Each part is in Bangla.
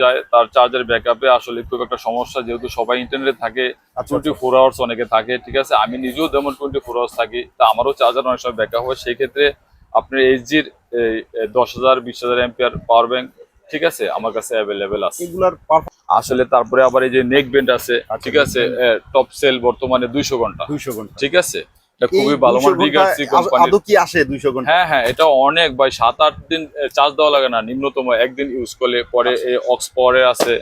যায় তার চার্জের ব্যাকআপে আসলে খুব একটা সমস্যা যেহেতু সবাই ইন্টারনেটে থাকে টোয়েন্টি ফোর আওয়ার্স অনেকে থাকে ঠিক আছে? আমি নিজেও যেমন টোয়েন্টি ফোর আওয়ার্স থাকি তা আমারও চার্জার অনেক সময় ব্যাকআপ হয়। সেই ক্ষেত্রে আপনার এইচজির দশ হাজার বিশ হাজার এম্পিয়ার পাওয়ার ব্যাংক ঠিক আছে? আমার কাছে অ্যাভেলেবেল আছে। এগুলার আসলে তারপরে আবার এই যে নেক ব্যান্ড আছে আচ্ছা, ঠিক আছে? টপ সেল বর্তমানে দুইশো ঘণ্টা। দুইশো ঘণ্টা। ঠিক আছে? খুবই ভালো মান আদৌ- কি আসে দুইশো ঘণ্টা হ্যাঁ হ্যাঁ এটা অনেক ভাই সাত আট দিন চার্জ দেওয়া লাগে না নিম্নতম একদিন ইউজ করলে পরে এই অক্স পাওয়ারে আছে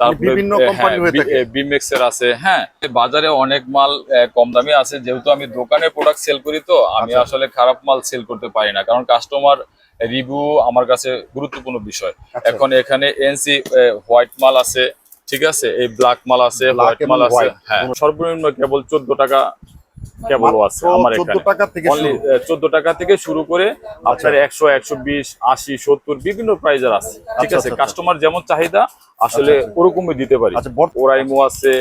তারপরে আচ্ছা। বিভিন্ন হয়ে থাকে। বিমেক্স এর আছে হ্যাঁ বাজারে অনেক মাল কম দামি আছে যেহেতু আমি দোকানে প্রোডাক্ট সেল করি তো আমি আচ্ছা। আসলে খারাপ মাল সেল করতে পারি না কারণ কাস্টমার রিভিউ আমার কাছে গুরুত্বপূর্ণ বিষয় আচ্ছা। এখন এখানে এনসি হোয়াইট মাল আছে ঠিক আছে এই ব্ল্যাক মাল আছে হোয়াইট মাল আছে হ্যাঁ সর্বনিম্ন কেবল চোদ্দ টাকা কেবলও আছে আমার এখানে টাকা থেকে শুরু। চোদ্দ টাকা থেকে শুরু করে আপনার একশো একশো বিশ আশি সত্তর বিভিন্ন প্রাইজের আছে ঠিক আচ্ছা, আছে আচ্ছা, কাস্টমার যেমন চাহিদা আসলে আচ্ছা, আচ্ছা। ওরকমই দিতে পারি আচ্ছা ওরাইমো আছে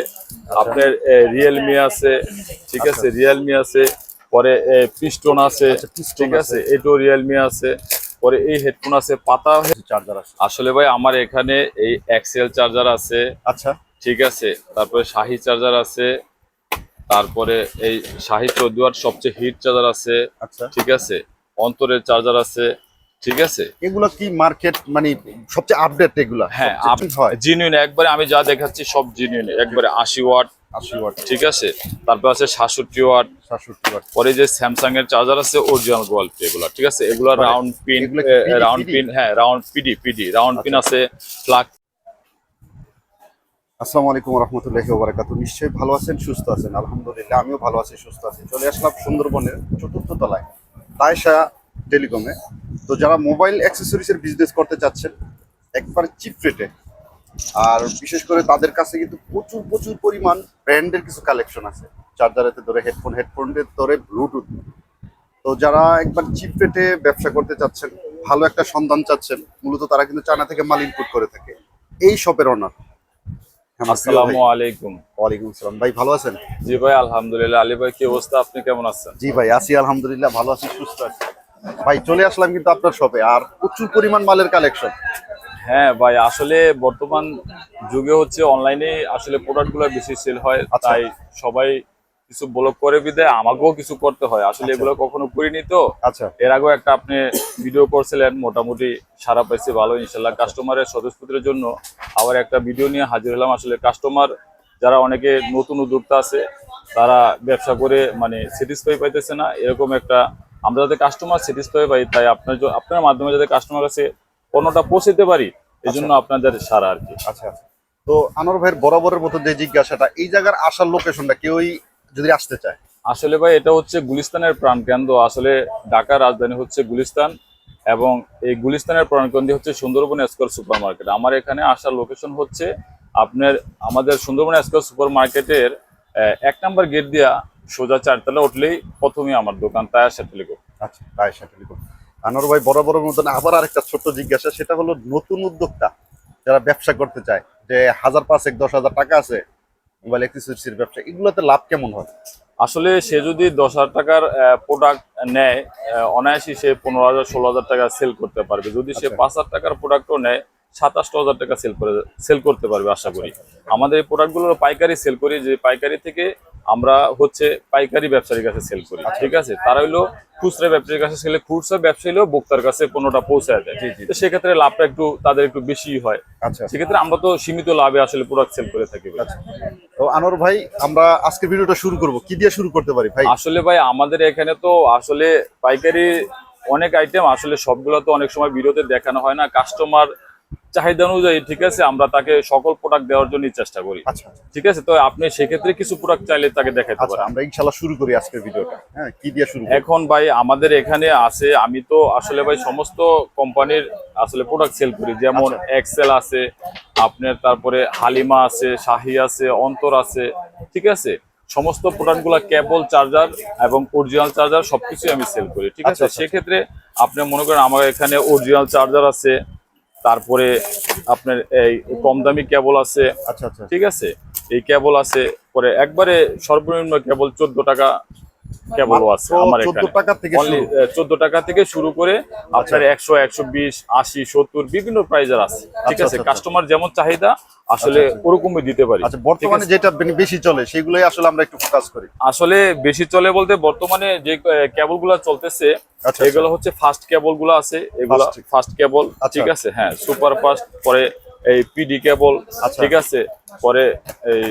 আপনার রিয়েলমি আছে ঠিক আচ্ছা। আছে রিয়েলমি আছে পরে পিস্টন আছে আচ্ছা, ঠিক আছে। আছে এটো রিয়েলমি আছে পরে এই হেডফোন আছে পাতা চার্জার আছে আসলে ভাই আমার এখানে এই এক্সেল চার্জার আছে আচ্ছা ঠিক আছে তারপরে শাহি চার্জার আছে তারপরে এই শাহি চোদ্দ ওয়াট সবচেয়ে হিট চার্জার আছে আচ্ছা। ঠিক আছে? অন্তরের চার্জার আছে ঠিক আছে? এগুলো কি মার্কেট মানে সবচেয়ে আপডেট এগুলা? হ্যাঁ হয়? জিনিউন একবারে আমি যা দেখাচ্ছি সব জিনিউন একবারে আশি ওয়াট আশি ওয়াট ঠিক আছে? তারপর আছে সাতষট্টি ওয়াট সাতষট্টি ওয়াট পরে যে স্যামসাং এর চার্জার আছে অরিজিনাল কোয়ালিটি এগুলো ঠিক আছে? এগুলো মানে রাউন্ড পিন এগুলো কি PD? রাউন্ড পিন হ্যাঁ round PD PD round pin আছে প্লাগ আসসালামু আলাইকুম রহমতুল্লাহি ওবারাকাতু নিশ্চয়ই ভালো আছেন, সুস্থ আছেন? আলহামদুলিল্লাহ, আমিও ভালো আছি, সুস্থ আছি। চলে আসলাম সুন্দরবনের চতুর্থ তলায়, তায়শা টেলিকমে। তো যারা মোবাইল অ্যাক্সেসরিজের বিজনেস করতে চাচ্ছেন, একবার চিপ রেটে আর বিশেষ করে তাদের কাছে কিন্তু প্রচুর প্রচুর পরিমাণ ব্র্যান্ডের কিছু কালেকশন আছে। চার্জারেতে ধরে হেডফোন হেডফোনের ধরে ব্লুটুথ তো যারা একবার চিপ রেটে ব্যবসা করতে চাচ্ছেন, ভালো একটা সন্ধান চাচ্ছেন, মূলত তারা কিন্তু চায়না থেকে মাল ইনপুট করে থাকে। এই শপের অনার আসসালামু আলাইকুম। ওয়ালাইকুম আসসালাম। ভাই ভালো আছেন? জি ভাই আলহামদুলিল্লাহ। আলী ভাই কি অবস্থা? আপনি কেমন আছেন? জি ভাই আছি আলহামদুলিল্লাহ ভালো আছি সুস্থ আছি। ভাই চলে আসলাম কিন্তু আপনার শপে আর প্রচুর পরিমাণ মালের কালেকশন হ্যাঁ ভাই আসলে বর্তমান যুগে হচ্ছে অনলাইনে আসলে প্রোডাক্টগুলো বেশি সেল হয় আচ্ছা। তাই সবাই কিছু ব্লগ করে বিদে আমাকেও কিছু করতে হয়। আসলে আচ্ছা। এগুলো কখনো করিনি তো। আচ্ছা। এর আগেও একটা আপনি ভিডিও করছিলেন মোটামুটি সারা পাইছি ভালো ইনশাল্লাহ কাস্টমারের স্বতঃস্ফূর্তির জন্য আবার একটা ভিডিও নিয়ে হাজির হলাম। আসলে কাস্টমার যারা অনেকে নতুন উদ্যোক্তা আছে তারা ব্যবসা করে মানে স্যাটিসফাই পাইতেছে না। এরকম একটা আমরা যাতে কাস্টমার স্যাটিসফাই পাই তাই আপনার আপনার মাধ্যমে যাতে কাস্টমার কাছে পণ্যটা পৌঁছতে পারি এই জন্য আপনাদের সারা আর কি। আচ্ছা তো আনোয়ার ভাইয়ের বরাবরের মতো যে জিজ্ঞাসাটা এই জায়গার আসার লোকেশনটা কেউই যদি আসতে চায়? আসলে ভাই এটা হচ্ছে গুলিস্তানের প্রাণকেন্দ্র। আসলে ঢাকার রাজধানী হচ্ছে গুলিস্তান এবং এই গুলিস্তানের প্রাণকেন্দ্র হচ্ছে সুন্দরবন স্কোয়ার সুপার মার্কেট আমার এখানে আসার লোকেশন হচ্ছে আপনার আমাদের সুন্দরবন স্কোয়ার সুপার মার্কেটের এক নম্বর গেট দিয়া সোজা চারতলা উঠলেই প্রথমে আমার দোকান তায়াশা টেলিকম আচ্ছা তাই সেটা লিখুন আনোয়ার ভাই বরাবরের মতন আবার আরেকটা ছোট্ট জিজ্ঞাসা সেটা হলো নতুন উদ্যোক্তা যারা ব্যবসা করতে চায় যে হাজার পাঁচ এক দশ হাজার টাকা আছে মোবাইল অ্যাক্সেসরিজের ব্যবসা এগুলোতে লাভ কেমন হয়? আসলে সে যদি দশ হাজার টাকার প্রোডাক্ট নেয় আহ, সে পনেরো হাজার ষোলো হাজার টাকা সেল করতে পারবে। যদি সে আচ্ছা। পাঁচ হাজার টাকার প্রোডাক্টও নেয় সাতাশটা হাজার টাকা সেল করে সেল করতে পারবে আশা করি। আমাদের এই প্রোডাক্টগুলো পাইকারি সেল করি যে পাইকারি থেকে আমরা হচ্ছে পাইকারি ব্যবসায়ীর কাছে সেল করি আচ্ছা। ঠিক আছে? তারা হইল খুচরা ব্যবসায়ীর কাছে সেলে খুচরা ব্যবসায়ী হলেও ভোক্তার কাছে পণ্যটা পৌঁছায় দেয়। তো সেক্ষেত্রে লাভটা একটু তাদের একটু বেশি হয়। আচ্ছা সেক্ষেত্রে আমরা তো সীমিত লাভে আসলে প্রোডাক্ট সেল করে থাকি আচ্ছা। তো আনোয়ার ভাই আমরা আজকে ভিডিওটা শুরু করব। কি দিয়ে শুরু করতে পারি ভাই? আসলে ভাই আমাদের এখানে তো আসলে পাইকারি অনেক আইটেম আসলে সবগুলো তো অনেক সময় ভিডিওতে দেখানো হয় না। কাস্টমার চাহিদা অনুযায়ী ঠিক আছে আমরা তাকে সকল প্রোডাক্ট দেওয়ার জন্য চেষ্টা করি। আচ্ছা আচ্ছা। ঠিক আছে তো আপনি সেক্ষেত্রে কিছু প্রোডাক্ট চাইলে তাকে দেখাতে আচ্ছা পারেন। আমরা শুরু করি আজকের ভিডিওটা। হ্যাঁ কি দিয়ে শুরু এখন ভাই আমাদের এখানে আছে আমি তো আসলে ভাই সমস্ত কোম্পানির আসলে প্রোডাক্ট সেল করি। যেমন। এক্সেল আছে আপনার তারপরে হালিমা আছে শাহি আছে অন্তর আছে ঠিক আছে? সমস্ত প্রোডাক্টগুলো কেবল চার্জার এবং অরিজিনাল চার্জার সবকিছু আমি সেল করি ঠিক আছে। সেক্ষেত্রে আপনি মনে করেন আমার এখানে অরিজিনাল চার্জার আছে তারপরে আপনার এই কম দামি কেবল আছে। আচ্ছা আচ্ছা। ঠিক আছে? এই কেবল আছে পরে একবারে সর্বনিম্ন কেবল চোদ্দ টাকা কেবলও আছে আমার এখানে। টাকা থেকে শুরু। চোদ্দ টাকা থেকে শুরু করে আপনার একশো একশো বিশ আশি সত্তর বিভিন্ন প্রাইজের আছে। ঠিক আচ্ছা, আছে আচ্ছা, কাস্টমার যেমন চাহিদা আসলে ওরকমই দিতে পারি। আচ্ছা বর্তমানে যেটা বেশি চলে সেগুলোই আসলে আমরা একটু ফোকাস করি। আসলে বেশি চলে বলতে বর্তমানে যে কেবলগুলা চলতেছে আচ্ছা, এগুলো হচ্ছে ফাস্ট কেবলগুলো আছে। এগুলো ফাস্ট কেবল আচ্ছা। ঠিক আছে হ্যাঁ সুপার ফাস্ট পরে এই পিডি কেবল আচ্ছা। ঠিক আছে পরে এই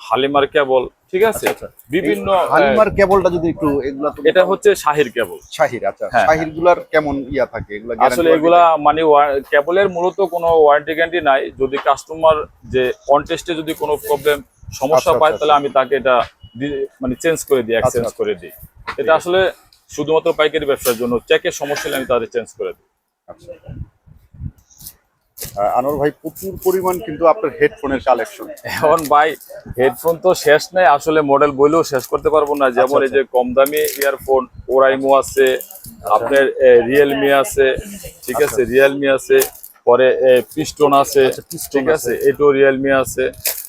হালিমার কেবল ঠিক আছে? আচ্ছা, বিভিন্ন হালিমার কেবলটা যদি একটু এগুলা এটা হচ্ছে শাহির কেবল। শাহির আচ্ছা। হ্যাঁ। শাহিরগুলার কেমন ইয়া থাকে? এগুলা আসলে এগুলা মানে কেবলের মূলত কোনো ওয়ারেন্টি গ্যারান্টি নাই। যদি কাস্টমার যে অন টেস্টে যদি কোনো প্রবলেম সমস্যা আচ্ছা, পায় আচ্ছা, তাহলে আমি তাকে এটা মানে চেঞ্জ করে দিই এক্সচেঞ্জ আচ্ছা। করে দিই। এটা আসলে শুধুমাত্র পাইকারি ব্যবসার জন্য চেকের সমস্যা হলে আমি তাদের চেঞ্জ করে দিই। আচ্ছা। আনোয়ার ভাই প্রচুর পরিমাণ কিন্তু আপনার হেডফোনের কালেকশন এখন ভাই হেডফোন তো শেষ নেই আসলে মডেল বইলেও শেষ করতে পারব না। যেমন আচ্ছা, এই যে কম দামি ইয়ারফোন ওরাইমো আছে আপনার রিয়েলমি আছে ঠিক আছে রিয়েলমি আছে পরে পিস্টন আছে আচ্ছা, ঠিক আছে। আছে। এটো রিয়েলমি আছে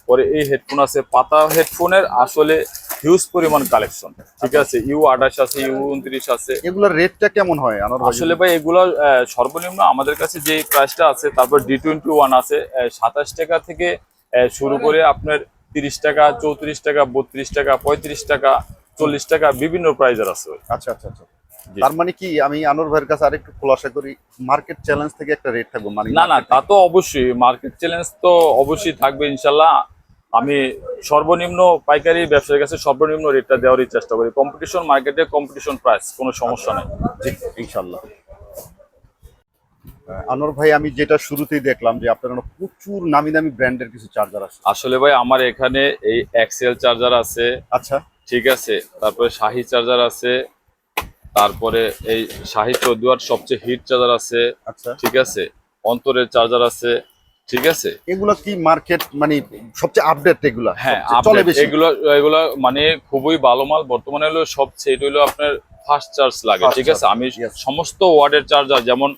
পরে এই হেডফোন আছে। পাতা হেডফোনের আসলে হিউজ পরিমাণ কালেকশন ঠিক আছে? ইউ আঠাশ আছে ইউ উনত্রিশ আছে। এগুলোর রেটটা কেমন হয়? আসলে ভাই এগুলো সর্বনিম্ন আমাদের কাছে যে প্রাইসটা আছে তারপর ডি টোয়েন্টি ওয়ান আছে সাতাশ টাকা থেকে শুরু করে আপনার তিরিশ টাকা চৌত্রিশ টাকা বত্রিশ টাকা পঁয়ত্রিশ টাকা চল্লিশ টাকা বিভিন্ন প্রাইজের আছে আচ্ছা আচ্ছা আচ্ছা। তার মানে কি আমি আনোয়ার ভাইয়ের কাছে আরেকটু খোলাসা করি মার্কেট চ্যালেঞ্জ থেকে একটা রেট থাকবে মানে না না তা তো অবশ্যই মার্কেট চ্যালেঞ্জ তো অবশ্যই থাকবে ইনশাল্লাহ আমি সর্বনিম্ন পাইকারি ব্যবসায়ীর কাছে সর্বনিম্ন রেটটা দেওয়ারই চেষ্টা করি। কম্পিটিশন মার্কেটে কম্পিটিশন প্রাইস কোনো সমস্যা নেই। ইনশাল্লাহ আহ, আনোয়ার ভাই আমি যেটা শুরুতেই দেখলাম যে আপনার প্রচুর নামি দামি ব্র্যান্ডের কিছু চার্জার আছে আসলে ভাই আমার এখানে এই এক্সেল চার্জার আছে আচ্ছা। ঠিক আছে? তারপরে শাহি চার্জার আছে তারপরে এই শাহি চৌদুয়ার সবচেয়ে হিট চার্জার আছে আচ্ছা। ঠিক আছে? অন্তরের চার্জার আছে ঠিক আছে? এগুলো কি মার্কেট মানে সবচেয়ে আপডেট এগুলা? হ্যাঁ চলে বেশি? এগুলো এগুলো মানে খুবই ভালো মাল। বর্তমানে হলো সবচেয়ে এটা হলো আপনার ফাস্ট চার্জ লাগে ঠিক আছে? আমি সমস্ত ওয়ার্ডের চার্জার যেমন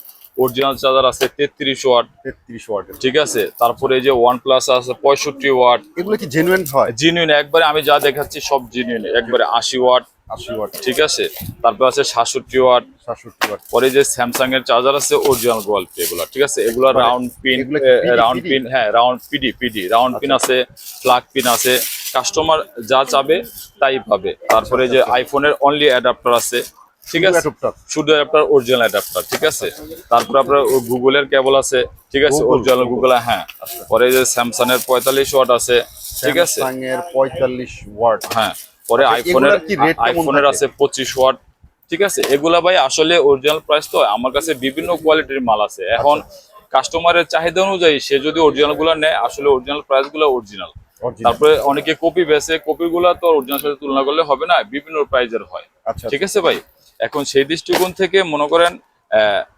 অরিজিনাল চার্জার আছে তেত্রিশ ওয়াট তেত্রিশ ওয়াটের ঠিক আছে? তারপরে এই যে ওয়ান প্লাস আছে পঁয়ষট্টি ওয়াট এগুলো কি জেনুইন হয়? জিনিউন একবারে আমি যা দেখাচ্ছি সব জিনিউন একবারে আশি ওয়াট আশি ওয়াট। ঠিক আছে? তারপর আছে সাতষট্টি ওয়াট। সাতষট্টি ওয়াট। পরে যে স্যামসাং এর চার্জার আছে অরিজিনাল কোয়ালিটি এগুলো ঠিক আছে? এগুলো মানে রাউন্ড পিন এগুলো কি PD? রাউন্ড পিন হ্যাঁ round PD PD round pin আছে ফ্লাগ পিন আছে কাস্টমার যা চাবে তাই পাবে। তারপরে যে আইফোনের অনলি অ্যাডাপ্টার আছে ঠিক আছে। শুধু অ্যাডাপ্টার অরিজিনাল অ্যাডাপ্টার ঠিক আছে? তারপর আপনার গুগলের কেবল আছে ঠিক আছে? অরিজিনাল গুগল হ্যাঁ। পরে যে স্যামসাং এর পঁয়তাল্লিশ ওয়াট আছে ঠিক আছে? পঁয়তাল্লিশ ওয়াট। হ্যাঁ। পরে আচ্ছা, আইফোনের কেমন আইফোনের আছে পঁচিশ ওয়াট ঠিক আছে? এগুলা ভাই আসলে অরিজিনাল প্রাইস তো আমার কাছে বিভিন্ন কোয়ালিটির মাল আছে। এখন আচ্ছা। কাস্টমারের চাহিদা অনুযায়ী সে যদি অরিজিনালগুলো নেয় আসলে অরিজিনাল প্রাইসগুলো অরিজিনাল তারপরে অনেকে কপি বেছে কপি গুলা তো অরিজিনাল সাথে তুলনা করলে হবে না বিভিন্ন প্রাইজের হয়। আচ্ছা ঠিক আছে ভাই? এখন সেই দৃষ্টিকোণ থেকে মনে করেন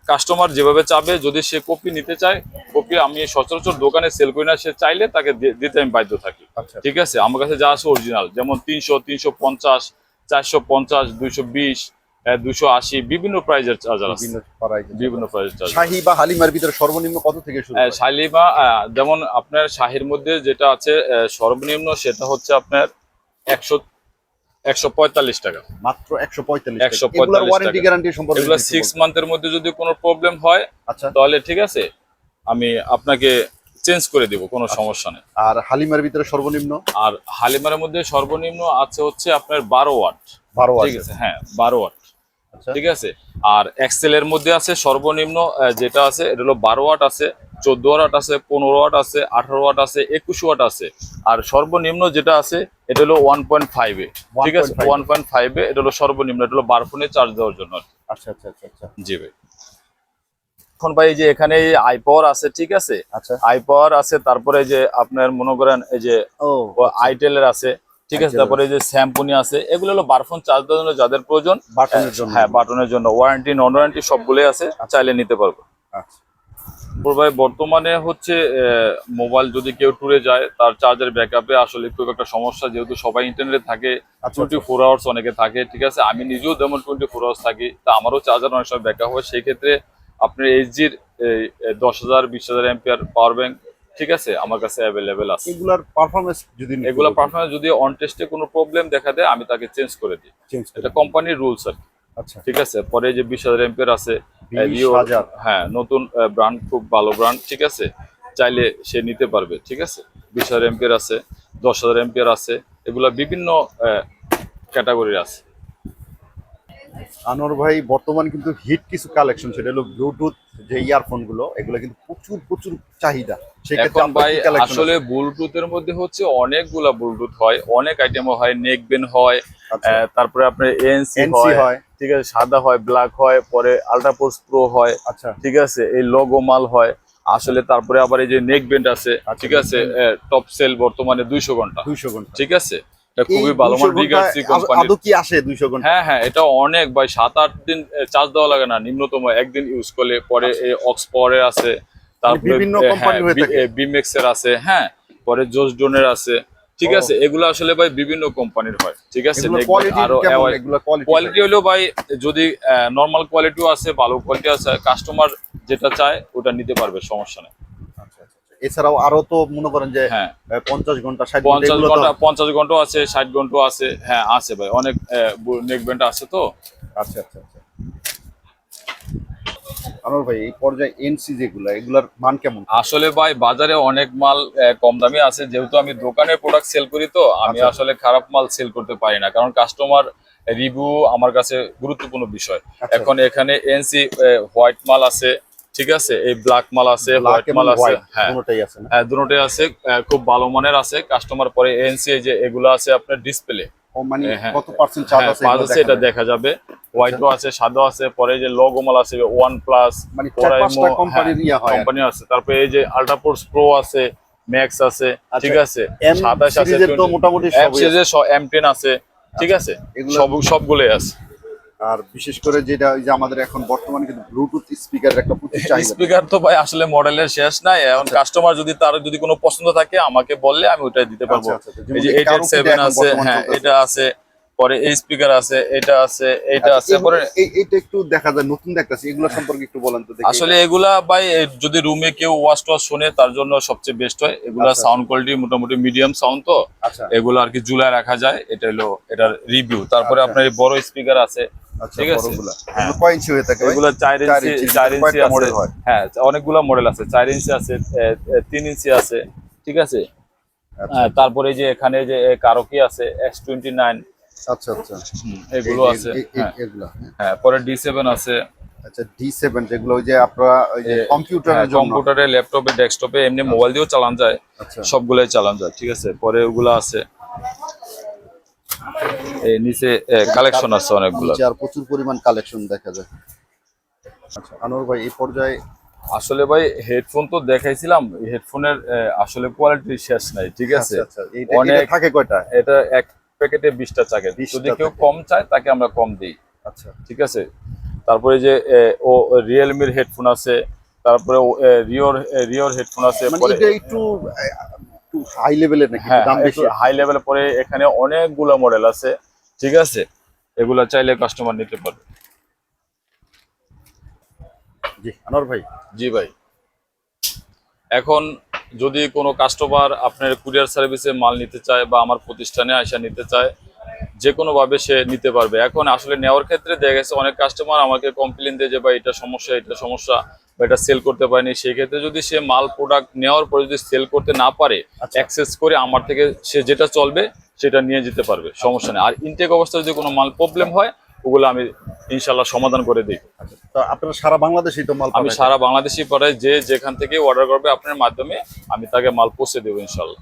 কাস্টমার যেভাবে চাবে যদি সে কপি নিতে চায় কপি আমি সচরাচর দোকানে সেল করি না সে চাইলে তাকে দিতে আমি বাধ্য থাকি। আচ্ছা ঠিক আছে? আমার কাছে যা আছে অরিজিনাল যেমন তিনশো তিনশো পঞ্চাশ চারশো পঞ্চাশ দুইশো বিশ দুশো আশি বিভিন্ন প্রাইজের চার্জার আছে। বিভিন্ন প্রাইজের চার্জার শাহি বা হালিমার ভিতরে সর্বনিম্ন কত থেকে শুরু? শালিমা যেমন আপনার শাহির মধ্যে যেটা আছে সর্বনিম্ন সেটা হচ্ছে আপনার একশো একশো পঁয়তাল্লিশ টাকা। মাত্র একশো পঁয়তাল্লিশ 145 এগুলোর ওয়ারেন্টি টাকা। গ্যারান্টি সম্পর্কে এগুলো যদি সিক্স মান্থের মধ্যে যদি কোনো প্রবলেম হয় আচ্ছা। তাহলে ঠিক আছে আমি আপনাকে চেঞ্জ করে দিব কোনো আচ্ছা। সমস্যা নেই। আর হালিমার ভিতরে সর্বনিম্ন? আর হালিমারের মধ্যে সর্বনিম্ন আছে হচ্ছে আপনার বারো ওয়াট। বারো ঠিক আছে হ্যাঁ বারো ওয়াট। ঠিক আছে? আর এক্সেল এর মধ্যে আছে সর্বনিম্ন যেটা আছে এটা হলো বারো ওয়াট আছে চোদ্দ ওয়াট আছে পনেরো ওয়াট আছে আঠারো ওয়াট আছে একুশ ওয়াট আছে। আর সর্বনিম্ন যেটা আছে এটা হলো ওয়ান পয়েন্ট ফাইভ এ। ঠিক আছে? ওয়ান পয়েন্ট ফাইভ এ এটা হলো সর্বনিম্ন এটা হলো বার ফোনে চার্জ দেওয়ার জন্য আচ্ছা আচ্ছা আচ্ছা আচ্ছা। জি ভাই। এখন ভাই যে এখানে আই পাওয়ার আছে ঠিক আছে? আচ্ছা। আই পাওয়ার আছে তারপরে যে আপনার মনে করেন এই যে ও। আইটেলের আছে ঠিক আছে? তারপরে যে স্যাম্পুনি আছে এগুলো হলো বারফোন চার্জ দেওয়ার জন্য যাদের প্রয়োজন বাটনের জন্য। হ্যাঁ বাটনের জন্য। ওয়ারেন্টি নন ওয়ারেন্টি সবগুলোই আছে চাইলে নিতে পারব। আচ্ছা। ভাই বর্তমানে হচ্ছে মোবাইল যদি কেউ ট্যুরে যায় তার চার্জের ব্যাকআপে আসলে খুব একটা সমস্যা যেহেতু সবাই ইন্টারনেটে থাকে আচ্ছা টোয়েন্টি ফোর আওয়ার্স অনেকে থাকে ঠিক আছে? আমি নিজেও যেমন টোয়েন্টি ফোর আওয়ার্স থাকি তা আমারও চার্জার অনেক সময় ব্যাকআপ হয়। সেই ক্ষেত্রে আপনার এইচজির দশ হাজার বিশ হাজার এম্পিয়ার পাওয়ার ব্যাংক ঠিক আছে? আমার কাছে অ্যাভেলেবেল আছে। এগুলার পারফরমেন্স যদি এগুলা পারফরমেন্স যদি অন টেস্টে কোনো প্রবলেম দেখা দেয় আমি তাকে চেঞ্জ করে দিই। এটা কোম্পানির রুলস আর আচ্ছা। ঠিক আছে? পরে যে বিশ হাজার এম্পের আছে। হ্যাঁ নতুন ব্র্যান্ড খুব ভালো ব্র্যান্ড ঠিক আছে? চাইলে সে নিতে পারবে ঠিক আছে? বিশ হাজার এম্পিয়ার আছে দশ হাজার এম্পিয়ার আছে এগুলা বিভিন্ন ক্যাটাগরির আছে। আনোয়ার ভাই বর্তমান কিন্তু হিট কিছু কালেকশন সেটা হলো ব্লুটুথ যে ইয়ারফোনগুলো এগুলো কিন্তু প্রচুর প্রচুর চাহিদা। সেক্ষেত্রে ভাই আসলে ব্লুটুথের মধ্যে হচ্ছে অনেকগুলা ব্লুটুথ হয় অনেক আইটেমও হয় নেক বেন হয় আচ্ছা। তারপরে আপনার এনসি হয় ঠিক আছে সাদা হয় ব্ল্যাক হয় পরে আল্ট্রাপোর্স প্রো হয় আচ্ছা। ঠিক আছে এই লোগো মাল হয় আসলে তারপরে আবার এই যে নেক বেন্ড আছে আচ্ছা, ঠিক আছে টপ সেল বর্তমানে দুইশো ঘণ্টা। দুইশো ঘণ্টা। ঠিক আছে? খুবই ভালো। 200 মান কোম্পানি আদৌ কি আসে দুইশো ঘণ্টা? হ্যাঁ হ্যাঁ এটা অনেক ভাই সাত আট দিন চার্জ দেওয়া লাগে না নিম্নতম একদিন ইউজ করলে। পরে এই অক্সপোর্ডের আছে তারপরে আচ্ছা। বিভিন্ন কোম্পানির হয়ে থাকে। বিমেক্স এর আছে হ্যাঁ পরে জোস ডোনের আছে। ঠিক আছে এগুলো আসলে ভাই বিভিন্ন কোম্পানির হয় ঠিক আছে কোয়ালিটি হলেও ভাই যদি নর্মাল কোয়ালিটিও আছে ভালো কোয়ালিটি আছে কাস্টমার যেটা চায় ওটা নিতে পারবে সমস্যা নেই। আচ্ছা, আচ্ছা, আচ্ছা। এছাড়াও আরও তো মনে করেন যে হ্যাঁ। পঞ্চাশ ঘণ্টা ষাট ঘণ্টা পঞ্চাশ ঘণ্টা পঞ্চাশ ঘন্টাও আছে ষাট ঘন্টাও আছে। হ্যাঁ আছে ভাই অনেক নেক ব্যান্ড আছে তো। আচ্ছা আচ্ছা আচ্ছা। ভাই এই পর্যায়ে এনসি যেগুলো এগুলার মান কেমন? আসলে ভাই বাজারে অনেক মাল কম দামি আছে। যেহেতু আমি দোকানে প্রোডাক্ট সেল করি তো আমি আচ্ছা। আসলে খারাপ মাল সেল করতে পারি না। কারণ কাস্টমার রিভিউ আমার কাছে গুরুত্বপূর্ণ বিষয়। আচ্ছা। এখন এখানে এনসি হোয়াইট মাল আছে ঠিক আছে? এই ব্ল্যাক মাল আছে হোয়াইট মাল আছে হ্যাঁ। কোনোটাই আছে না? হ্যাঁ দুটোই আছে খুব ভালো মানের আছে। কাস্টমার পরে এনসি যে এগুলো আছে আপনার ডিসপ্লে ও মানে হ্যাঁ, কত পার্সেন্ট চার্জ হ্যাঁ আছে পাঁচ আছে এটা দেখা যাবে। হোয়াইটও আছে সাদা আছে পরে যে লোগো মাল আছে ওয়ান প্লাস মানে কোম্পানির ইয়া হয়। কোম্পানি আছে। তারপরে এই যে আল্ট্রাপোর্স প্রো আছে ম্যাক্স আছে আচ্ছা, ঠিক আছে। M সাতাশ আছে মোটামুটি এম টেন আছে। ঠিক আছে? সব সবগুলোই আছে। আর বিশেষ করে যেটা ওই যে আমাদের এখন বর্তমানে কিন্তু ব্লুটুথ স্পিকার একটা প্রচুর চাহিদা। স্পিকার তো ভাই আসলে মডেলের শেষ নাই। এখন আচ্ছা। কাস্টমার যদি তার যদি কোনো পছন্দ থাকে আমাকে বললে আমি ওটাই দিতে পারব। আচ্ছা, আচ্ছা, এই যে যেমন এইট কারও সেভেন কিন্তু এখন আছে হ্যাঁ এটা আছে। পরে এই স্পিকার আছে এটা আছে এটা আচ্ছা, আছে। পরে এইটা একটু দেখা যায় নতুন দেখতেছি এগুলো সম্পর্কে একটু বলেন তো আসলে এগুলা ভাই যদি রুমে কেউ ওয়াশ টোয়াশ শোনে তার জন্য সবচেয়ে বেস্ট হয়। এগুলা আচ্ছা। সাউন্ড কোয়ালিটি মোটামুটি মিডিয়াম সাউন্ড তো। আচ্ছা। এগুলো আর কি জুলায় রাখা যায় এটা হলো এটার রিভিউ তারপরে আচ্ছা। আপনার এই বড় স্পিকার আছে আচ্ছা ঠিক আছে। বড়গুলা। হ্যাঁ। এগুলো কয় ইঞ্চি হয়ে থাকে এগুলো ইঞ্চি ইঞ্চি হয়। হ্যাঁ অনেকগুলা মডেল আছে। চার ইঞ্চি আছে ইঞ্চি আছে ঠিক আছে? আচ্ছা। হ্যাঁ, তারপরে যে এখানে যে কারকি আছে এস টোয়েন্টি নাইন আচ্ছা আচ্ছা। এগুলো আছে হ্যাঁ। এগুলা হ্যাঁ। হ্যাঁ পরে ডি সেভেন আছে। আচ্ছা ডি সেভেন যেগুলো ওই যে আপনারা ওই যে হ্যাঁ, কম্পিউটারের জন্য। কম্পিউটারে ল্যাপটপে ডেস্কটপে এমনি মোবাইল দিয়েও চালান যায়। আচ্ছা। সবগুলাই চালান যায় ঠিক আছে? পরে ওগুলো আছে। এই নিচে কালেকশন আছে অনেকগুলো। আর প্রচুর পরিমাণ কালেকশন দেখা যায়। আচ্ছা আনোয়ার ভাই এই পর্যায়ে আসলে ভাই হেডফোন তো দেখাইছিলাম হেডফোনের আসলে কোয়ালিটি শেষ নাই ঠিক আছে? আচ্ছা আচ্ছা। অনেক- থাকে কয়টা? এটা এক প্যাকেটে বিশটা চাকে যদি কেউ কম চায় তাকে আমরা কম দিই। আচ্ছা। ঠিক আছে? তারপরে যে ও রিয়েলমির হেডফোন আছে তারপরে রিওর রিওর হেডফোন আছে মানে পরে একটু হাই লেভেলের নাকি? হ্যাঁ দাম বেশি? হাই লেভেল পরে এখানে অনেকগুলো মডেল আছে ঠিক আছে? এগুলা চাইলে কাস্টমার নিতে পারবে। জি আনোয়ার ভাই। জি ভাই। এখন যদি কোনো কাস্টমার আপনার কুরিয়ার সার্ভিসে মাল নিতে চায় বা আমার প্রতিষ্ঠানে আসা নিতে চায় যে কোনোভাবে সে নিতে পারবে। এখন আসলে নেওয়ার ক্ষেত্রে দেখা গেছে অনেক কাস্টমার আমাকে কমপ্লেন দেয় যে ভাই এটা সমস্যা এটা সমস্যা বা এটা সেল করতে পারেনি। সেই ক্ষেত্রে যদি সে মাল প্রোডাক্ট নেওয়ার পরে যদি সেল করতে না পারে আচ্ছা। অ্যাক্সেস করে আমার থেকে সে যেটা চলবে সেটা নিয়ে যেতে পারবে সমস্যা নেই। আর ইনটেক অবস্থায় যদি কোনো মাল প্রবলেম হয় ওগুলো আমি ইনশাল্লাহ সমাধান করে দিই আপনার আপনারা সারা বাংলাদেশেই তো মাল আমি সারা বাংলাদেশেই পরে যে যেখান থেকে অর্ডার করবে আপনার মাধ্যমে আমি তাকে মাল পৌঁছে দেবো ইনশাল্লাহ